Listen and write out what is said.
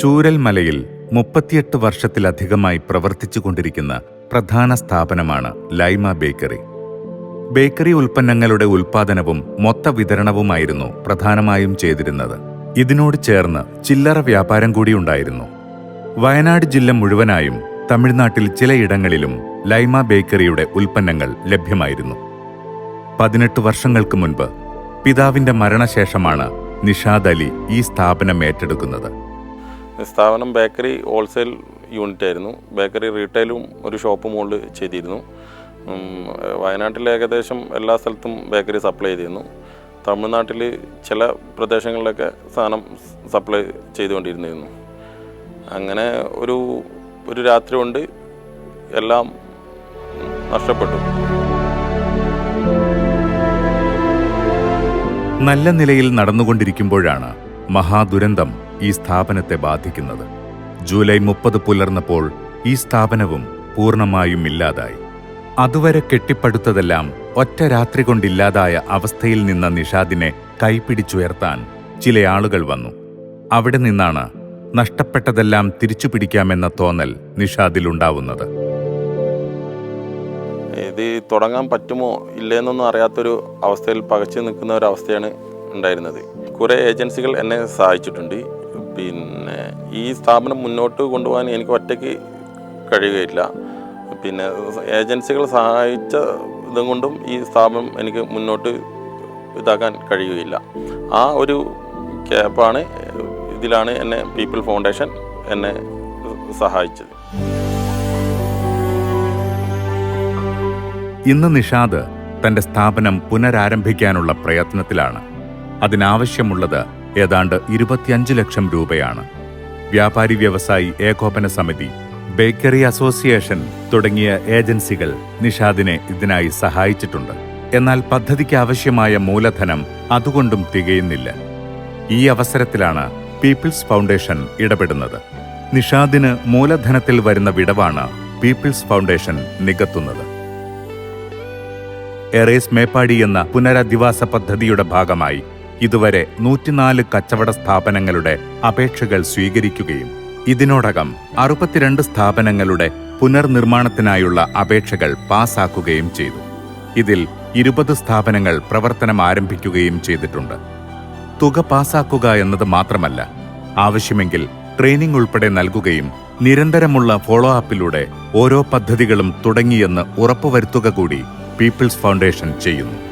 ചൂരൽമലയിൽ മുപ്പത്തിയെട്ട് വർഷത്തിലധികമായി പ്രവർത്തിച്ചു കൊണ്ടിരിക്കുന്ന പ്രധാന സ്ഥാപനമാണ് ലൈമ ബേക്കറി. ബേക്കറി ഉൽപ്പന്നങ്ങളുടെ ഉൽപ്പാദനവും മൊത്ത വിതരണവുമായിരുന്നു പ്രധാനമായും ചെയ്തിരുന്നത്. ഇതിനോട് ചേർന്ന് ചില്ലറ വ്യാപാരം കൂടി ഉണ്ടായിരുന്നു. വയനാട് ജില്ല മുഴുവനായും തമിഴ്നാട്ടിൽ ചിലയിടങ്ങളിലും ലൈമ ബേക്കറിയുടെ ഉൽപ്പന്നങ്ങൾ ലഭ്യമായിരുന്നു. പതിനെട്ട് വർഷങ്ങൾക്ക് മുൻപ് പിതാവിന്റെ മരണശേഷമാണ് നിഷാദ് അലി ഈ സ്ഥാപനം ഏറ്റെടുക്കുന്നത്. സ്ഥാപനം ബേക്കറി ഹോൾസെയിൽ യൂണിറ്റ് ആയിരുന്നു. ബേക്കറി റീറ്റെയിലും ഒരു ഷോപ്പ് മുകളിൽ ചെയ്തിരുന്നു. വയനാട്ടിൽ ഏകദേശം എല്ലാ സ്ഥലത്തും ബേക്കറി സപ്ലൈ ചെയ്തിരുന്നു. തമിഴ്നാട്ടിൽ ചില പ്രദേശങ്ങളിലൊക്കെ സാധനം സപ്ലൈ ചെയ്തുകൊണ്ടിരുന്നിരുന്നു. അങ്ങനെ ഒരു ഒരു രാത്രി കൊണ്ട് എല്ലാം നഷ്ടപ്പെട്ടു. നല്ല നിലയിൽ നടന്നുകൊണ്ടിരിക്കുമ്പോഴാണ് മഹാദുരന്തം ഈ സ്ഥാപനത്തെ ബാധിക്കുന്നത്. ജൂലൈ മുപ്പത് പുലർന്നപ്പോൾ ഈ സ്ഥാപനവും പൂർണമായും ഇല്ലാതായി. അതുവരെ കെട്ടിപ്പടുത്തതെല്ലാം ഒറ്റ രാത്രി കൊണ്ടില്ലാതായ അവസ്ഥയിൽ നിന്ന നിഷാദിനെ കൈപിടിച്ചുയർത്താൻ ചില ആളുകൾ വന്നു. അവിടെ നിന്നാണ് നഷ്ടപ്പെട്ടതെല്ലാം തിരിച്ചുപിടിക്കാമെന്ന തോന്നൽ നിഷാദിലുണ്ടാവുന്നത് ഇത് തുടങ്ങാൻ പറ്റുമോ ഇല്ലേന്നൊന്നും അറിയാത്തൊരു അവസ്ഥയിൽ പകച്ചു നിൽക്കുന്ന ഒരു അവസ്ഥയാണ് ഉണ്ടായിരുന്നത്. കുറേ ഏജൻസികൾ എന്നെ സഹായിച്ചിട്ടുണ്ട്. പിന്നെ ഈ സ്ഥാപനം മുന്നോട്ട് കൊണ്ടുപോകാൻ എനിക്ക് ഒറ്റയ്ക്ക് കഴിയുകയില്ല. പിന്നെ ഏജൻസികൾ സഹായിച്ച ഇതും കൊണ്ടും ഈ സ്ഥാപനം എനിക്ക് മുന്നോട്ട് ഇതാക്കാൻ കഴിയുകയില്ല. ആ ഒരു ക്യാപ്പാണ് ഇതിലാണ് എന്നെ പീപ്പിൾ ഫൗണ്ടേഷൻ എന്നെ സഹായിച്ചത്. ഇന്ന് നിഷാദ് തന്റെ സ്ഥാപനം പുനരാരംഭിക്കാനുള്ള പ്രയത്നത്തിലാണ്. അതിനാവശ്യമുള്ളത് ഏതാണ്ട് ഇരുപത്തിയഞ്ച് ലക്ഷം രൂപയാണ്. വ്യാപാരി വ്യവസായി ഏകോപന സമിതി ബേക്കറി അസോസിയേഷൻ തുടങ്ങിയ ഏജൻസികൾ നിഷാദിനെ ഇതിനായി സഹായിച്ചിട്ടുണ്ട്. എന്നാൽ പദ്ധതിക്ക് ആവശ്യമായ മൂലധനം അതുകൊണ്ടും തികയുന്നില്ല. ഈ അവസരത്തിലാണ് പീപ്പിൾസ് ഫൗണ്ടേഷൻ ഇടപെടുന്നത്. നിഷാദിന് മൂലധനത്തിൽ വരുന്ന വിടവാണ് പീപ്പിൾസ് ഫൗണ്ടേഷൻ നികത്തുന്നത്. എറേസ് മേപ്പാടി എന്ന പുനരധിവാസ പദ്ധതിയുടെ ഭാഗമായി ഇതുവരെ നൂറ്റിനാല് കച്ചവട സ്ഥാപനങ്ങളുടെ അപേക്ഷകൾ സ്വീകരിക്കുകയും ഇതിനോടകം അറുപത്തിരണ്ട് സ്ഥാപനങ്ങളുടെ പുനർനിർമ്മാണത്തിനായുള്ള അപേക്ഷകൾ പാസാക്കുകയും ചെയ്തു. ഇതിൽ ഇരുപത് സ്ഥാപനങ്ങൾ പ്രവർത്തനം ആരംഭിക്കുകയും ചെയ്തിട്ടുണ്ട്. തുക പാസാക്കുക എന്നത് മാത്രമല്ല ആവശ്യമെങ്കിൽ ട്രെയിനിംഗ് ഉൾപ്പെടെ നൽകുകയും നിരന്തരമുള്ള ഫോളോ അപ്പിലൂടെ ഓരോ പദ്ധതികളും തുടങ്ങിയെന്ന് ഉറപ്പുവരുത്തുക കൂടി പീപ്പിൾസ് ഫൗണ്ടേഷൻ ചെയ്യുന്നു.